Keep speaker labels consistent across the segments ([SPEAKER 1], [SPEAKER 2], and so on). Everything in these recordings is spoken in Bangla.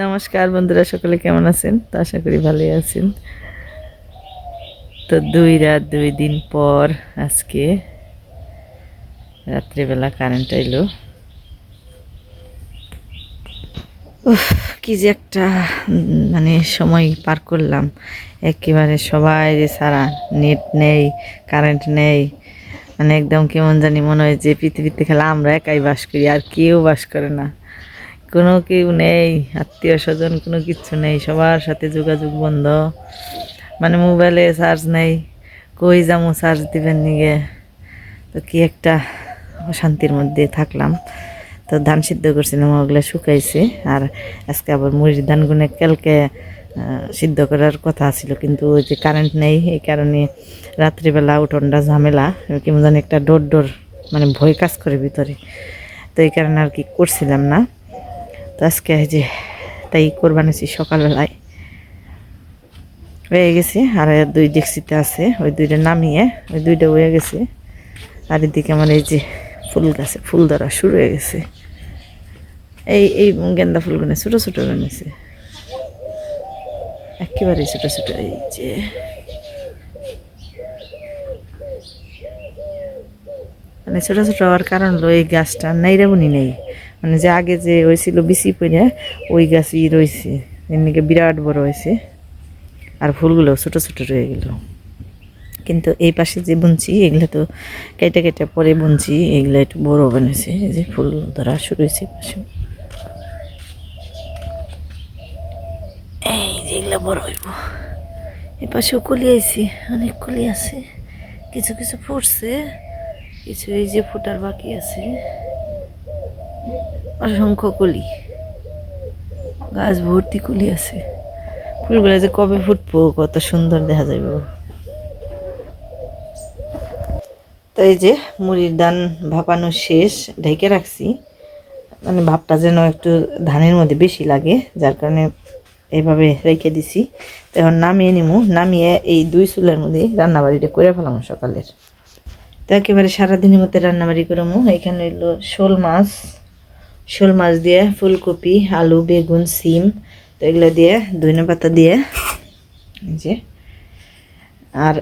[SPEAKER 1] নমস্কার বন্ধুরা, সকলে কেমন আছেন? তো আশা করি ভালোই আছেন। তো দুই রাত, দুই দিন পর আজকে রাত্রিবেলা কারেন্ট এলো। কি যে একটা মানে সময় পার করলাম। একেবারে সবাই যে সারা নেট নেই কারেন্ট নেই মানে একদম কেমন জানি মনে হয় যে পৃথিবীতে খেলা আমরা একাই বাস করি, আর কেউ বাস করে না। কোনো কেউ নেই, আত্মীয় স্বজন, কোনো কিচ্ছু নেই, সবার সাথে যোগাযোগ বন্ধ। মানে মোবাইলে চার্জ নেই, কই যাব চার্জ দিবেন নিগে? তো কি একটা অশান্তির মধ্যে থাকলাম। তো ধান সিদ্ধ করছিলাম ওগুলো শুকাইছে। আর আজকে আবার মুড়ির ধানগুলো কালকে সিদ্ধ করার কথা ছিল, কিন্তু ওই যে কারেন্ট নেই, এই কারণে রাত্রিবেলা উঠোনটা ঝামেলা। কেমন জানি একটা ডোর ডোর মানে ভয় কাজ করে ভিতরে। তো এই কারণে আর কি করছিলাম না। তো আজকে যে তাই কোরবানিছি সকালবেলায়। হয়ে গেছে, আর দুই ডেক্সিতে আছে, ওই দুইটা নামিয়ে, ওই দুইটা হয়ে গেছে। আর এদিকে আমার এই যে ফুল গাছে ফুল ধরা শুরু হয়ে গেছে। এই এই গেন্দা ফুলগুলো ছোটো ছোটো বানিয়েছে। একেবারে ছোটো ছোটো, এই যে। মানে ছোটো ছোটো হওয়ার কারণ হলো এই গাছটা নাইরাবনি নেই। মানে যে আগে যে হয়েছিল বিসি পড়ে ওই গাছই রয়েছে। এমনিকে বিরাট বড় হয়েছে। আর ফুলগুলো ছোট ছোট রয়ে গেল। কিন্তু এই পাশে যে বুনছি, এগুলো তো কেটে কেটে পরে বুনছি, এগুলো একটু বড় বানিয়েছে। এই যে ফুল ধরা শুরু হয়েছে পাশে। এই যে এগুলো বড় হইব। এই পাশেও কলি আইছি, অনেক কলি আছে। কিছু কিছু ফুটছে, কিছু এই যে ফুটার বাকি আছে। অসংখ্য কলি। গাছ ভর্তি কলি আছে। ফুলগুলো যে কবে ফুটবো, কত সুন্দর দেখা যাবে তো এই যে মুড়ির দান ভাপানো শেষ, ঢেকে রাখছি। মানে ভাপটা যেন একটু ধানের মধ্যে বেশি লাগে, যার কারণে এইভাবে রেখে দিছি। তো এখন নামিয়ে নিমু। নামিয়ে এই দুই চুলের মধ্যে রান্নাবাড়িটা করে ফেলাম সকালের। তো একেবারে সারাদিনের মধ্যে রান্নাবাড়ি করব এখানে হলো শোল মাছ শোল মাছ দিয়ে ফুলকপি, আলু, বেগুন, সিম, তো এগুলো দিয়ে ধনে পাতা দিয়ে, এই যে, আর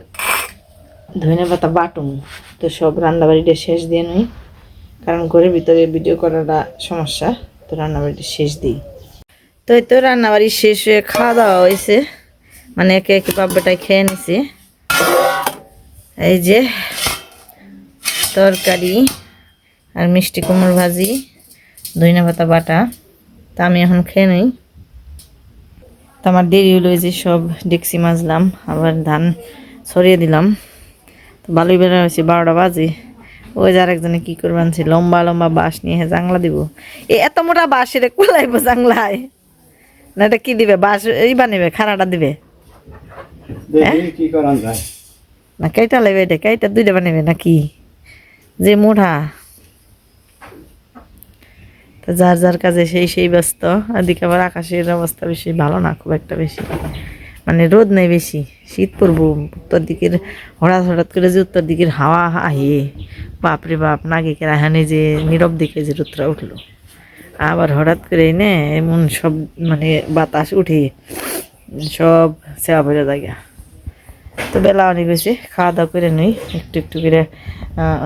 [SPEAKER 1] ধনে পাতা বাটুম, তো সব রান্নাবাড়িটা শেষ দিয়ে নই, কারণ করে ভিতরে ভিডিও করাটা সমস্যা, তো রান্নাবাড়িটা শেষ দিই। তো এই তো রান্নাবাড়ি শেষ হয়ে খাওয়া দাওয়া হয়েছে মানে একে একে পাব্বাটাই খেয়ে নিছি। এই যে, তরকারি আর মিষ্টি কুমড় ভাজি। ধইনা পাতা বাটা তা আমি এখন খেয়ে নিই। তো আমার দেরি হলো যে সব ডেক্সি মাজলাম আবার ধান ছড়িয়ে দিলাম। তো ভালোই বেড়া হয়েছে বারোটা বাজে। ওই যে একজনে কি করবে আনছি লম্বা লম্বা বাঁশ নিয়ে হ্যাঁ জাংলা দিব। এ এত মোটা বাঁশ এটা কোলাইব জাংলায়? না এটা কি দিবে? বাঁশ এই বানিবে খানাটা দিবে?
[SPEAKER 2] যায়।
[SPEAKER 1] না কেইটা লাগবে এটা? কেইটা? দুইটা বানিবে নাকি? যে মোটা। যার যার কাজে সেই সেই ব্যস্ত। এদিকে আবার আকাশের অবস্থা বেশি ভালো না, খুব একটা বেশি। মানে রোদ নেই বেশি, শীত পড়ব উত্তর দিকের হঠাৎ হঠাৎ করে যে উত্তর দিকের হাওয়া আহে বাপরে বাপ, নাগে কেরা হানে যে নীরব দিকে যে রোদটা উঠল। আবার হঠাৎ করে এনে এমন সব মানে বাতাস উঠে সব সেবা ভরে জায়গা। তো বেলা অনেক বেশি খাওয়া দাওয়া করে নই, একটু একটু করে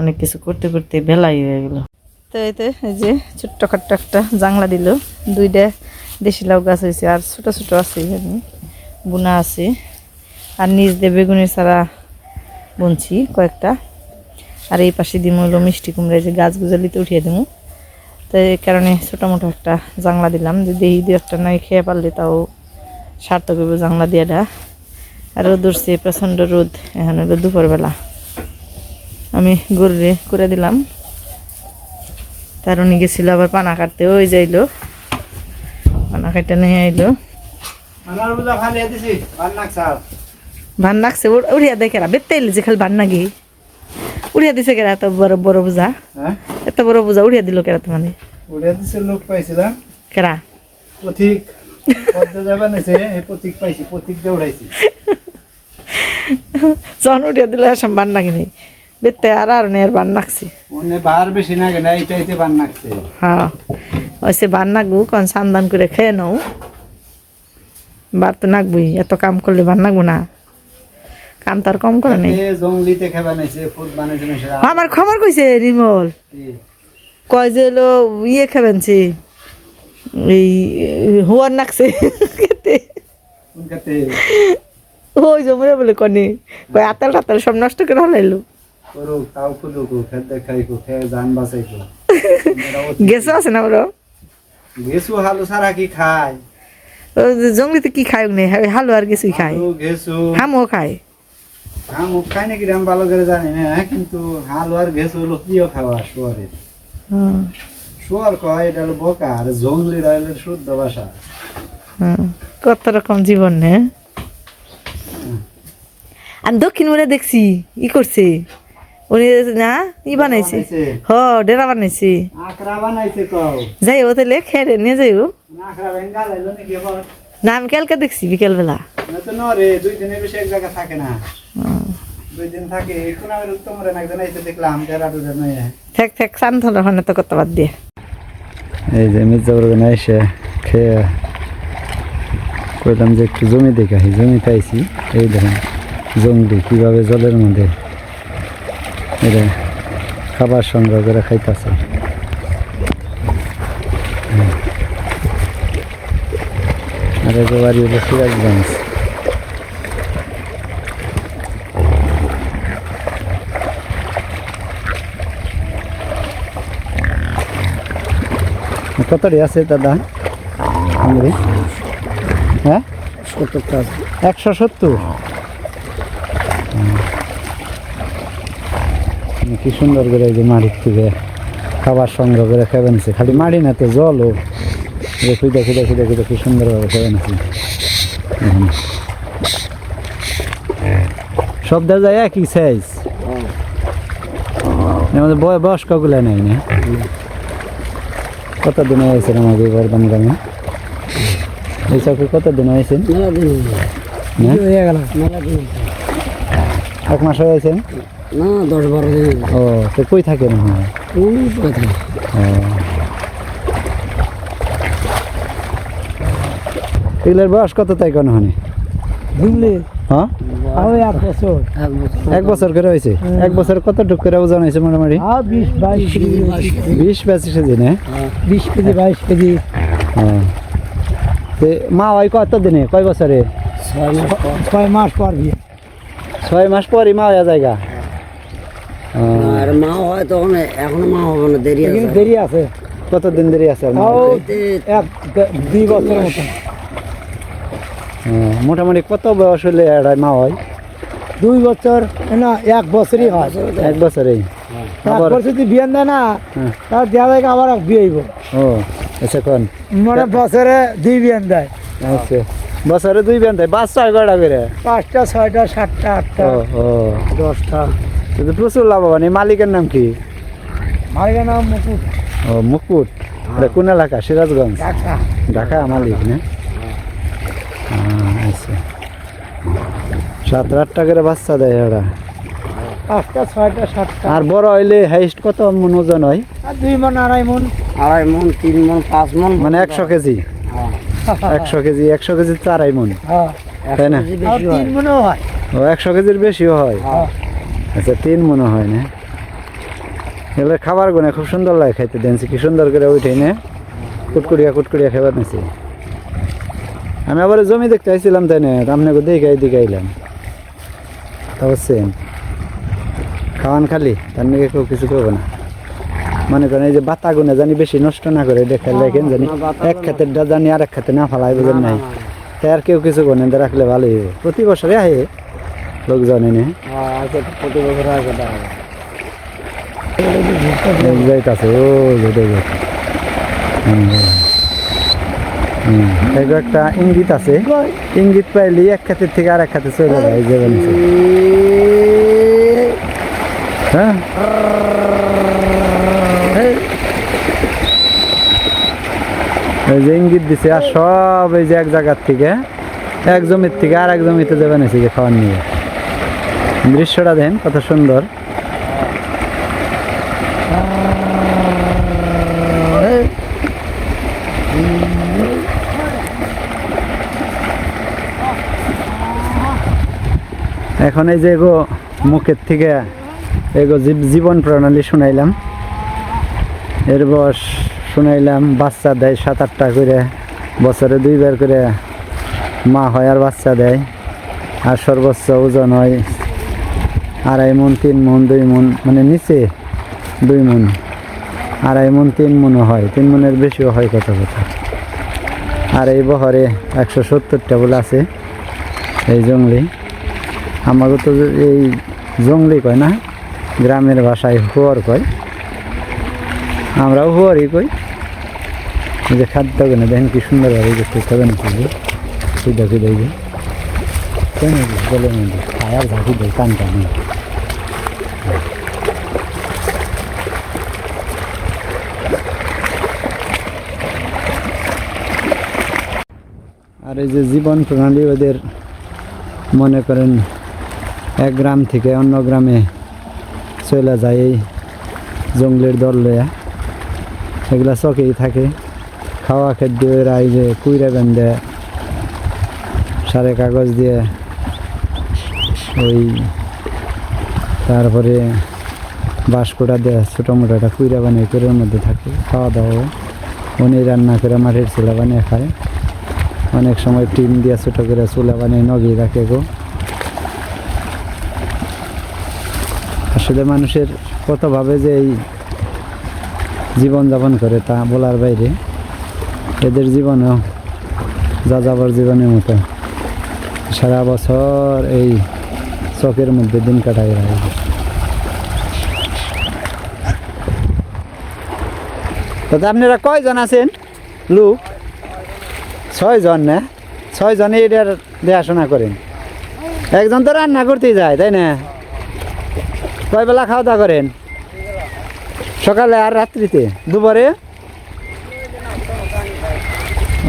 [SPEAKER 1] অনেক কিছু করতে করতে বেলাই হয়ে গেলো। তো এই তো এই যে ছোট্ট খাট্ট একটা জাংলা দিল। দুইটা দেশি লাউ গাছ হয়েছে আর ছোট ছোট আছে এখানে, বুনা আছে। আর নিচ দিয়ে বেগুনের ছাড়া বুনছি কয়েকটা। আর এই পাশে দিমু হলো মিষ্টি কুমড়া যে গাছ গুজালিতে উঠিয়ে দিমু। তো এই কারণে ছোটো মোটো একটা জাংলা দিলাম। যে দেহি দু একটা নয় খেয়ে পারলে তাও সার্থক হবে জাংলা দিয়েটা। আর রোদ উঠছে, প্রচণ্ড রোদ। এখন হলো দুপুরবেলা। আমি গরুরে করে দিলাম। তার উনি গেছিল আবার পানা কাটতে ওই যাইলো পানা কাটতে নিয়ে আইলো। ভান নাকছে উড়- উড়িয়া দেখে রা বেতে যে খালি ভান নাকি উড়িয়া দিছে কেরা এত বড় বড় বুঝা?
[SPEAKER 2] হ্যাঁ?
[SPEAKER 1] এত বড় বুঝা উড়িয়া দিল কেরা তো মানে
[SPEAKER 2] উড়ে দিছে লোক পাইছিলাম।
[SPEAKER 1] কেরা?
[SPEAKER 2] পাইছি প্রতীক দিয়ে উড়াইছি।
[SPEAKER 1] যখন উড়িয়া দিল এসব ভান নেই। বেতে আর আর ভান নাকছে।
[SPEAKER 2] মনে বার বেশি না কেন এইটাইতে বান নাকছে।
[SPEAKER 1] হ্যাঁ। ওইসে ভান নাকবো কোন সান্দান করে খেয়ে নাও। বার তো এত কাম করলে বার নাকবো না। কাম তার কম করে নেই।
[SPEAKER 2] জঙ্গলিতে খেয়ে বানাইছে ফুড বানাইছে
[SPEAKER 1] আমার খবর কইছে নির্মল।
[SPEAKER 2] কি?
[SPEAKER 1] কয় যে এলো ইয়ে খাবেনছি এই হুয়ার নাকছে। খাতে। ওই জমরে বলে কনে। কয় আতাল টাতাল সব নষ্ট করে হলাইলো
[SPEAKER 2] করুক তাও খুলুক খেত দেখাই কো খেয়ে জান বাঁচাই কো
[SPEAKER 1] গেছো আছে না
[SPEAKER 2] হালু সারা কি খায়
[SPEAKER 1] জঙ্গলিতে কি খায় নেই হালু আর কিছুই খায় হামও খায়
[SPEAKER 2] মুখ খায় নাকি আমি ভালো করে জানি না? কিন্তু হালু আর ঘেসু হলো প্রিয় খাওয়া শুয়ারের
[SPEAKER 1] হুম,
[SPEAKER 2] শুয়ার কয় এটা হলো বোকা আর জঙ্গলি রয়েল শুদ্ধ ভাষা।
[SPEAKER 1] কত রকম জীবন নে আমি দক্ষিণ দেখছি ই করছে উনি না ই বানাইছে? হ ডেরা বানাইছে। যাই ও তাহলে খেয়ে নিয়ে যাই না আমি কালকে দেখছি বিকেলবেলা।
[SPEAKER 2] না তো নরে দুই দিনের বেশি এক জায়গা থাকে না।
[SPEAKER 1] হুম।
[SPEAKER 2] দুই দিন থাকে এখন আমার উত্তম রে একজন আইসে দেখলাম যারা টুরে নয়
[SPEAKER 1] থাক থাক শান্ত হলো তো কত বাদ দিয়ে।
[SPEAKER 2] এই যে মির্জাপুর এসে খেয়ে। কইলাম যে একটু জমি দেখাই জমিতে আইছি এই দেখেন জঙ্গলি কীভাবে জলের মধ্যে এটা খাবার সংগ্রহ করে খাইতেছে। আর একে বাড়ি হলো সিরাজগঞ্জ। কতটি আছে দাদা হ্যাঁ? একশো সত্তর? কি সুন্দর করে এই যে মাড়ির থেকে খাবার সংগ্রহ করে খেয়ে নিছে খালি মাড়ি না তো জলও দেখি দেখি দেখি দেখি দেখি সুন্দরভাবে খেয়ে নিছি সব দেখা যায় একই সাইজ আমাদের বয় বয়স্কগুলো নেই না। কত দিন হয়েছেন আমাদের বর্ধমান গ্রামে এই চাকরি কত দিন। হয়েছেন এক মাস হয়েছেন
[SPEAKER 3] না দশ বারো দিন।
[SPEAKER 2] ও তো কই থাকেন এগুলোর বয়স কত তাই কোন হনে?
[SPEAKER 3] বুঝলি
[SPEAKER 2] হ্যাঁ?
[SPEAKER 3] এক বছর। এক
[SPEAKER 2] করে হয়েছে এক বছর কত টুক করে ওজন হয়েছে মোটামুটি?
[SPEAKER 3] আর বিশ বাইশ কেজি। বাইশ কেজি
[SPEAKER 2] বিশ পঁচিশ কেজি না?
[SPEAKER 3] বিশ কেজি বাইশ কেজি।
[SPEAKER 2] মা হয় কত দিনে? কয় বছরে?
[SPEAKER 3] ছয় মাস পর। ছয় মাস পর বিয়ে।
[SPEAKER 2] ছয় মাস পরই মা হয়ে জায়গা?
[SPEAKER 3] আর মা হয় তখন এখনও মা হবে না দেরি আছে।
[SPEAKER 2] দেরি আছে কত দিন দেরি আছে
[SPEAKER 3] এক দুই বছর মতো
[SPEAKER 2] মোটামুটি কত বয়স হলে এড়ায় মা হয়?
[SPEAKER 3] দুই বছর না এক বছরই হয়।
[SPEAKER 2] এক বছরেই। আবার
[SPEAKER 3] তারপর যদি বিয়ে দেয় না
[SPEAKER 2] হ্যাঁ।
[SPEAKER 3] তার দেওয়া যায় আবার এক বিয়ে
[SPEAKER 2] ও আচ্ছা কোন?
[SPEAKER 3] মানে বছরে দুই বিয়ে দেয়।
[SPEAKER 2] আচ্ছা বছরে দুই দেয়। বাচ্চা হয় কয়টা করে?
[SPEAKER 3] পাঁচটা ছয়টা সাতটা আটটা।
[SPEAKER 2] ও।
[SPEAKER 3] দশটা।
[SPEAKER 2] তো তো প্রচুর লাভবান। এই মালিকের নাম কি?
[SPEAKER 3] মালিকের নাম মুকুট।
[SPEAKER 2] ও মুকুট। এটা কোন এলাকা? সিরাজগঞ্জ?
[SPEAKER 3] ঢাকা।
[SPEAKER 2] ঢাকা মালিক না? আচ্ছা। সাত আটটা করে বাচ্চা দেয় ওরা।
[SPEAKER 3] পাঁচটা ছয়টা সাতটা।
[SPEAKER 2] আর বড় হইলে হাইস্ট কত মন ওজন হয়?
[SPEAKER 3] দুই মন আড়াই মন। আড়াই মন তিন মন পাঁচ মন।
[SPEAKER 2] মানে একশো কেজি? একশো কেজি একশো কেজি তো আড়াই মন।
[SPEAKER 3] হ্যাঁ।
[SPEAKER 2] তাই না?
[SPEAKER 3] তিন মনও হয়।
[SPEAKER 2] ও একশো কেজির বেশিও হয়।
[SPEAKER 3] হ্যাঁ।
[SPEAKER 2] আচ্ছা তিন মনে হয় না। এগুলো খাবার গুনে খুব সুন্দর লাগে খাইতে দেনছি কি সুন্দর করে উঠে নে কুটকুড়িয়া কুটকুড়িয়া খাবার নিছি। আমি আবার জমি দেখতে আইছিলাম তাই না আপনাকে দেখে দিকে আইলাম তা খাওয়ান খালি তার নাকি কেউ কিছু করব না। মনে করেন এই যে বাতা গুনে জানি বেশি নষ্ট না করে দেখে দেখেন জানি এক খাতের ডা জানি আর এক খাতে না ফালাই বুঝেন নাই। তাই আর কেউ কিছু করেন রাখলে ভালোই হবে। প্রতি বছরে আহে।
[SPEAKER 3] প্রতি বছর
[SPEAKER 2] যাইতাছে ও যেতে যাইতে একটা ইঙ্গিত আছে ইঙ্গিত পাইলে এক খাতের থেকে আর এক খাতে চলে যায় যে বলছে। হ্যাঁ? এই যে ইঙ্গিত দিছে আর সব এই যে এক জায়গার থেকে এক জমির থেকে আর এক জমিতে যাবেন এসে খাওয়ার নিয়ে। দৃশ্যটা দেন কত সুন্দর। এখন এই যে এগো মুখের থেকে এগো জীব- জীবন প্রণালী শুনাইলাম। এর বয়স শুনাইলাম, বাচ্চা দেয় সাত আটটা করে, বছরে দুইবার করে মা হয় আর বাচ্চা দেয়। আর সর্বোচ্চ ওজন হয় আড়াই মন তিন মন দুই মন মানে নিচে দুই মন আড়াই মন তিন মনও হয়। তিন মনের বেশিও হয় কত কথা। আর এই বহরে একশো সত্তরটা বলে আছে এই জঙ্গলি। আমাকে তো এই জঙ্গলি কয় না, গ্রামের ভাষায় হুয়ার কয়। আমরাও হুয়ারই কই। যে খাদ্য কেন দেখেন কি সুন্দরভাবে দেখতে হবে না খুঁজে সুবিধা কেন বলে খায়ার ঝাঁকি দেয় নেই এই যে জীবন প্রণালী ওদের মনে করেন এক গ্রাম থেকে অন্য গ্রামে চলে যায় এই জঙ্গলের দল লয়া। এগুলা চকেই থাকে। খাওয়া খাদ্য এরা এই যে কুইরা বেঁধে, সারে কাগজ দিয়ে ওই তারপরে বাঁশকোটা দেয় ছোটো মোটো একটা কুইরা বানিয়ে করে ওর মধ্যে থাকে। খাওয়া দাওয়া। উনি রান্না করে মাটির ছেলে বানিয়ে খায়। অনেক সময় টিন দিয়ে ছোটো করে চুলা বানিয়ে নগিয়ে রাখে গো। আসলে মানুষের কতভাবে যে এই জীবনযাপন করে তা বলার বাইরে, এদের জীবনও যা যাবার জীবনের মতো। সারা বছর এই চকের মধ্যে দিন কাটাই রাখে। দাদা আপনারা কয়জন আছেন? লোক? ছয়জন, না? ছয়জনে এটার দেখাশোনা করেন। একজন তো রান্না করতেই যায়, তাই না? কয় বেলা খাওয়া দাওয়া করেন? সকালে আর রাত্রিতে? দুপুরে?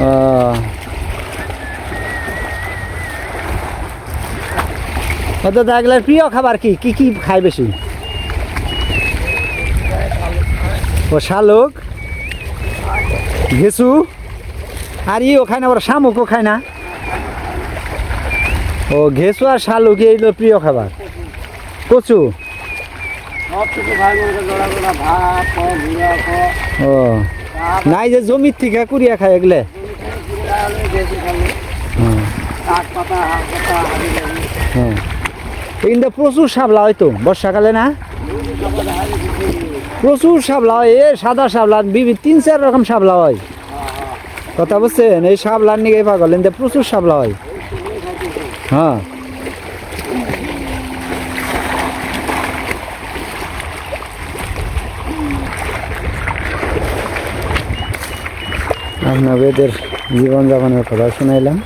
[SPEAKER 2] ও। দেখলে প্রিয় খাবার কি? কি কি খায় বেশি? ও শালুক ঘেসু আর ইও খায় না, ওরা শামুকও খায় না। ও ঘেসু আর শালুক এইগুলো প্রিয় খাবার। কচু? ও, নাই যে জমির থেকে কুড়িয়া খায় এগুলো। কিন্তু প্রচুর শাপলা হয়তো বর্ষাকালে না? প্রচুর শাপলা হয়, এ সাদা শাপলা বিভিন্ন তিন চার রকম শাপলা হয়। কথা বুঝছেন? এই শাপলার নিকে পাগল কিন্তু প্রচুর শাপলা হয়। হ্যাঁ। এদের জীবনযাপনের কথা শুনাইলাম।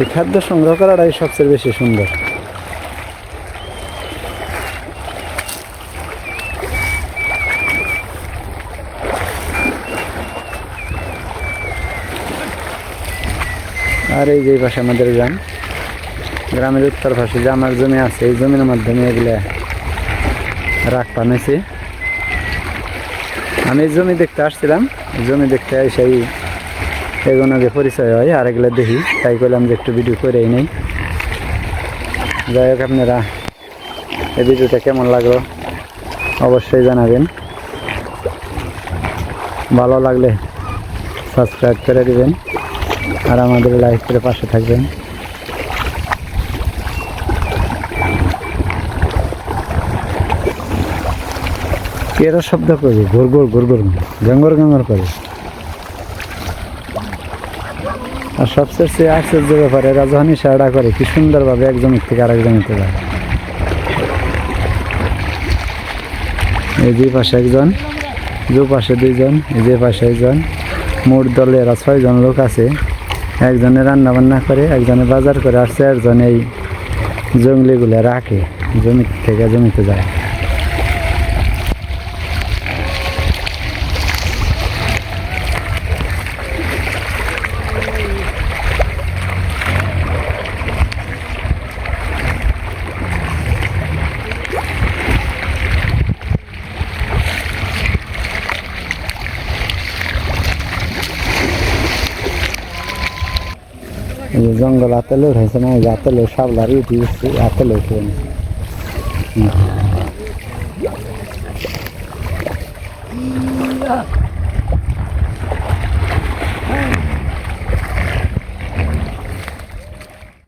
[SPEAKER 2] এই খাদ্য সংগ্রহ করাটাই সবচেয়ে বেশি সুন্দর। আর এই যে পাশে আমাদের গ্রাম, গ্রামের উত্তর পাশে যে আমার জমি আছে, এই জমির মাধ্যমে এগুলা রাখ পানেছি আমি জমি দেখতে আসছিলাম জমি দেখতে সেই এগুলোকে পরিচয় হয়, আর এগুলো দেখি। তাই করলাম যে একটু ভিডিও করেই নেই। যাই হোক, আপনারা এই ভিডিওটা কেমন লাগল অবশ্যই জানাবেন। ভালো লাগলে সাবস্ক্রাইব করে দিবেন। আর আমাদের লাইক করে পাশে থাকবেন। এরা শব্দ করবে ঘুর ঘুর ঘুর ঘুর গাঙ্গর গাঙ্গর করে। আর সবচেয়ে আশ্চর্য ব্যাপার, এরা যখনই সাড়া করে, কি সুন্দরভাবে এক জমির থেকে আরেক জমিতে যায়। এই যে পাশে একজন দু পাশে দুইজন, এই যে পাশে একজন। মোট দলে এরা ছয়জন লোক আছে। একজনে রান্নাবান্না করে, একজনে বাজার করে আর একজনে এই জঙ্গলিগুলো রাখে জমি থেকে জমিতে যায়। জঙ্গল আতেলে হয়েছে না যে আতেলে সাবলারি উঠে গেছে আতেলে।